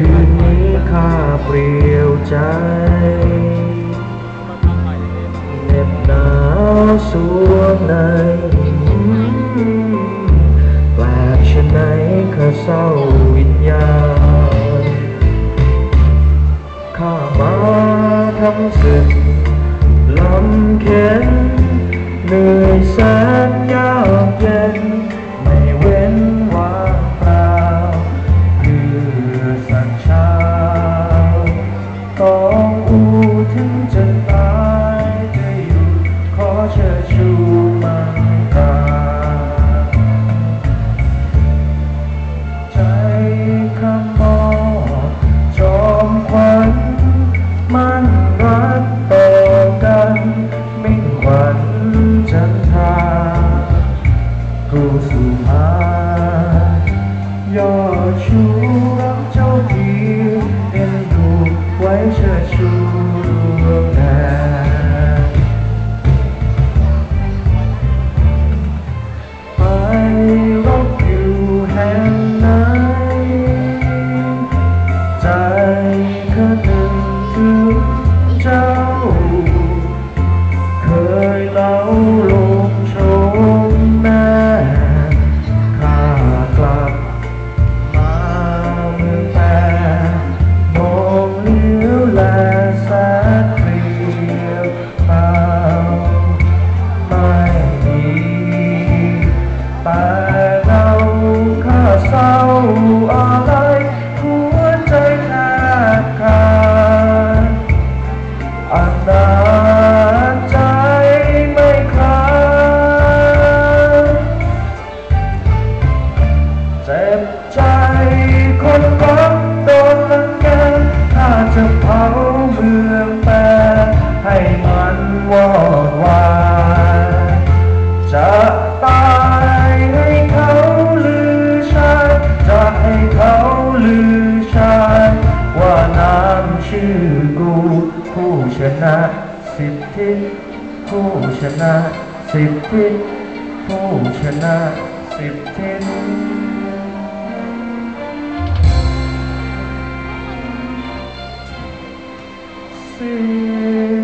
คืนนี้ข้าเปลี่ยวใจเหน็บหนาวสวงในแปลกชะไหนข้าเศร้าวิญญาณข้ามาทำศึกลำเข็นเหนื่อยแสนยากเย็น ถึงจะตายจะอยู่ขอเชิญชูมันกาใจคำมอบจอมขวัญมันรักต่อกันมิ่งขวัญจันทราผู้สุภายอดชู เจ้า บใจคนรักโดนลังแกถ้าจะเผาเมืองแปรให้มันวอดวายจะตายให้เขาลือชาจะให้เขาลือชาว่าน้ำชื่อกูผู้ชนะสิทธิผู้ชนะสิทธิผู้ชนะสิบทธิ Hmm.